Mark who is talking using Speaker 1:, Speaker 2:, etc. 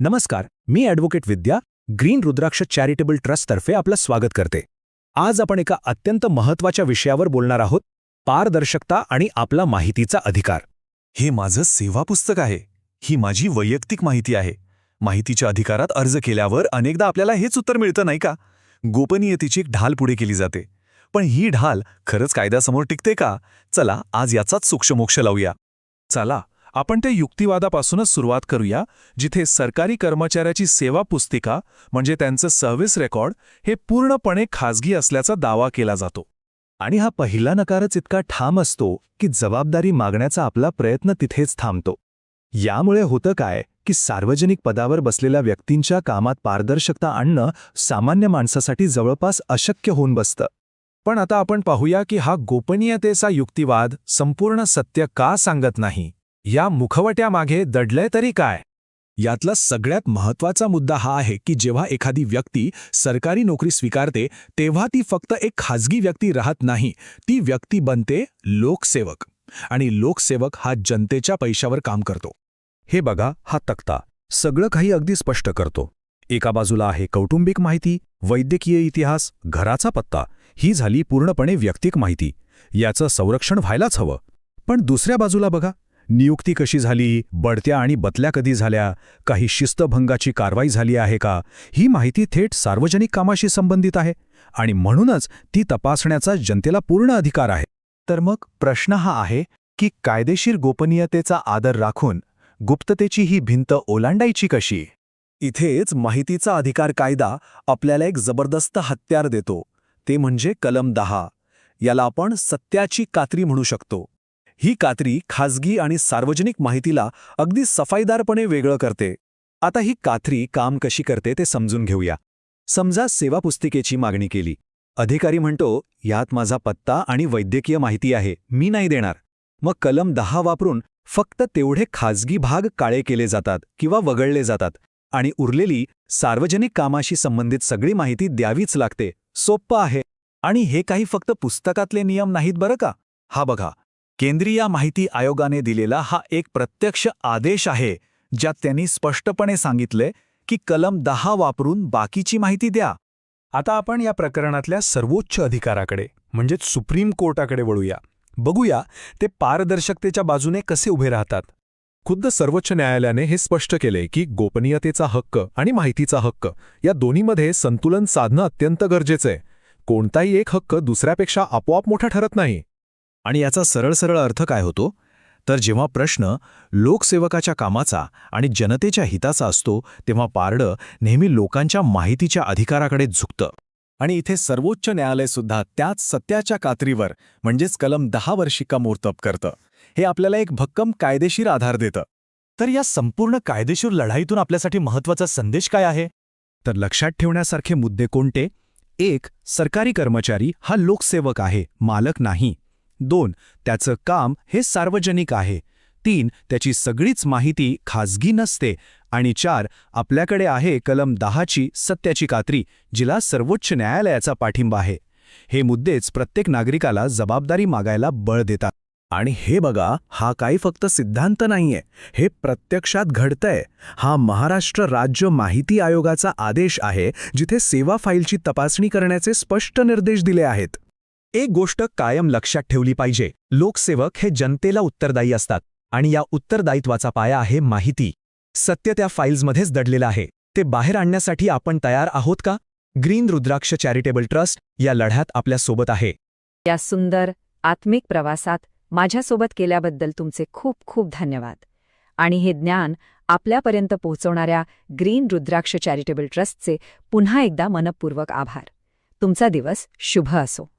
Speaker 1: नमस्कार मी advocate Vidya green Rudraksha charitable ट्रस्टतर्फे आपलं स्वागत करते. आज आपण एका अत्यंत महत्त्वाच्या विषयावर बोलणार आहोत पारदर्शकता आणि आपला माहितीचा अधिकार.
Speaker 2: हे माझं सेवा पुस्तक आहे. ही माझी वैयक्तिक माहिती आहे. माहितीच्या अधिकारात अर्ज केल्यावर अनेकदा आपल्याला हेच उत्तर मिळतं नाही का? गोपनीयतेची एक ढाल पुढे केली जाते. पण ही ढाल खरंच कायद्यासमोर टिकते का? चला आज याचाच सूक्ष्मोक्ष लावूया.
Speaker 3: चला आपण त्या युक्तिवादापासूनच सुरुवात करूया जिथे सरकारी कर्मचाऱ्याची सेवा पुस्तिका म्हणजे त्यांचं सर्व्हिस रेकॉर्ड हे पूर्णपणे खाजगी असल्याचा दावा केला जातो.
Speaker 2: आणि हा पहिला नकारच इतका ठाम असतो की जबाबदारी मागण्याचा आपला प्रयत्न तिथेच थांबतो. यामुळे होतं काय की सार्वजनिक पदावर बसलेल्या व्यक्तींच्या कामात पारदर्शकता आणणं सामान्य माणसासाठी जवळपास अशक्य होऊन बसतं.
Speaker 3: पण आता आपण पाहूया की हा गोपनीयतेचा युक्तिवाद संपूर्ण सत्य का सांगत नाही? या मुखवट्यामागे दडलंय तरी काय?
Speaker 1: यातला सगळ्यात महत्त्वाचा मुद्दा हा आहे की जेव्हा एखादी व्यक्ती सरकारी नोकरी स्वीकारते तेव्हा ती फक्त एक खाजगी व्यक्ती राहत नाही ती व्यक्ती बनते लोकसेवक. आणि लोकसेवक हा जनतेच्या पैशावर काम करतो. हे बघा हा तक्ता. सगळं काही अगदी स्पष्ट करतो. एका बाजूला आहे कौटुंबिक माहिती वैद्यकीय इतिहास घराचा पत्ता. ही झाली पूर्णपणे व्यक्तिक माहिती. याचं संरक्षण व्हायलाच हवं. पण दुसऱ्या बाजूला बघा. नियुक्ती कशी झाली बढत्या आणि बदल्या कधी झाल्या काही शिस्तभंगाची कारवाई झाली आहे का ही माहिती थेट सार्वजनिक कामाशी संबंधित आहे आणि म्हणूनच ती तपासण्याचा जनतेला पूर्ण अधिकार आहे.
Speaker 2: तर मग प्रश्न हा आहे की कायदेशीर गोपनीयतेचा आदर राखून गुप्ततेची ही भिंत ओलांडायची कशी? इथेच माहितीचा अधिकार कायदा आपल्याला एक जबरदस्त हत्यार देतो ते म्हणजे कलम दहा. याला आपण सत्याची कात्री म्हणू शकतो. ही कात्री खाजगी आणि सार्वजनिक माहितीला अगदी सफाईदारपणे वेगळं करते. आता ही कात्री काम कशी करते ते समजून घेऊया. समजा सेवा पुस्तिकेची मागणी केली. अधिकारी म्हणतो यात माझा पत्ता आणि वैद्यकीय माहिती आहे मी नाही देणार. मग कलम दहा वापरून फक्त तेवढे खाजगी भाग काळे केले जातात किंवा वगळले जातात आणि उरलेली सार्वजनिक कामाशी संबंधित सगळी माहिती द्यावीच लागते. सोप्पं आहे. आणि हे काही फक्त पुस्तकातले नियम नाहीत बरं का? हा बघा. केंद्रीय माहिती आयोगाने दिलेला हा एक प्रत्यक्ष आदेश आहे ज्यात त्यांनी स्पष्टपणे सांगितले की कलम दहा वापरून बाकीची माहिती द्या.
Speaker 3: आता आपण या प्रकरणातल्या सर्वोच्च अधिकाराकडे म्हणजेच सुप्रीम कोर्टाकडे वळूया. बघूया ते पारदर्शकतेच्या बाजूने कसे उभे राहतात. खुद्द सर्वोच्च न्यायालयाने हे स्पष्ट केले की गोपनीयतेचा हक्क आणि माहितीचा हक्क या दोन्हीमध्ये संतुलन साधणं अत्यंत गरजेचं आहे. कोणताही एक हक्क दुसऱ्यापेक्षा आपोआप मोठा ठरत नाही.
Speaker 1: आणि याचा सरळ सरळ अर्थ काय होतो? तर जेव्हा प्रश्न लोकसेवकाच्या कामाचा आणि जनतेच्या हिताचा असतो तेव्हा पारडं नेहमी लोकांच्या माहितीच्या अधिकाराकडे झुकतं.
Speaker 2: आणि इथे सर्वोच्च न्यायालयसुद्धा त्याच सत्याच्या कात्रीवर म्हणजेच कलम दहा वर्षी मोर्तब करतं. हे आपल्याला एक भक्कम कायदेशीर आधार देतं. तर या संपूर्ण कायदेशीर लढाईतून आपल्यासाठी महत्त्वाचा संदेश काय आहे?
Speaker 1: तर लक्षात ठेवण्यासारखे मुद्दे कोणते? एक सरकारी कर्मचारी हा लोकसेवक आहे मालक नाही. दोन त्याचं काम हे सार्वजनिक आहे. तीन त्याची सगळीच माहिती खाजगी नसते. आणि चार आपल्याकडे आहे कलम दहाची सत्याची कात्री जिला सर्वोच्च न्यायालयाचा पाठिंबा आहे. हे मुद्देच प्रत्येक नागरिकाला जबाबदारी मागायला बळ देतात. आणि हे बघा हा काही फक्त सिद्धांत नाहीये. हे प्रत्यक्षात घडतंय. हा महाराष्ट्र राज्य माहिती आयोगाचा आदेश आहे जिथे सेवा फाईलची तपासणी करण्याचे स्पष्ट निर्देश दिले आहेत. एक गोष्ट कायम लक्षात ठेवली पाहिजे. लोकसेवक हे जनतेला उत्तरदायी असतात आणि या उत्तरदायित्वाचा पाया आहे माहिती. सत्य त्या फाईल्समध्येच दडलेलं आहे. ते बाहेर आणण्यासाठी आपण तयार आहोत का? ग्रीन रुद्राक्ष चॅरिटेबल ट्रस्ट या लढ्यात आपल्यासोबत आहे.
Speaker 4: या सुंदर आत्मिक प्रवासात माझ्यासोबत केल्याबद्दल तुमचे खूप खूप धन्यवाद. आणि हे ज्ञान आपल्यापर्यंत पोहोचवणाऱ्या ग्रीन रुद्राक्ष चॅरिटेबल ट्रस्टचे पुन्हा एकदा मनपूर्वक आभार. तुमचा दिवस शुभ असो.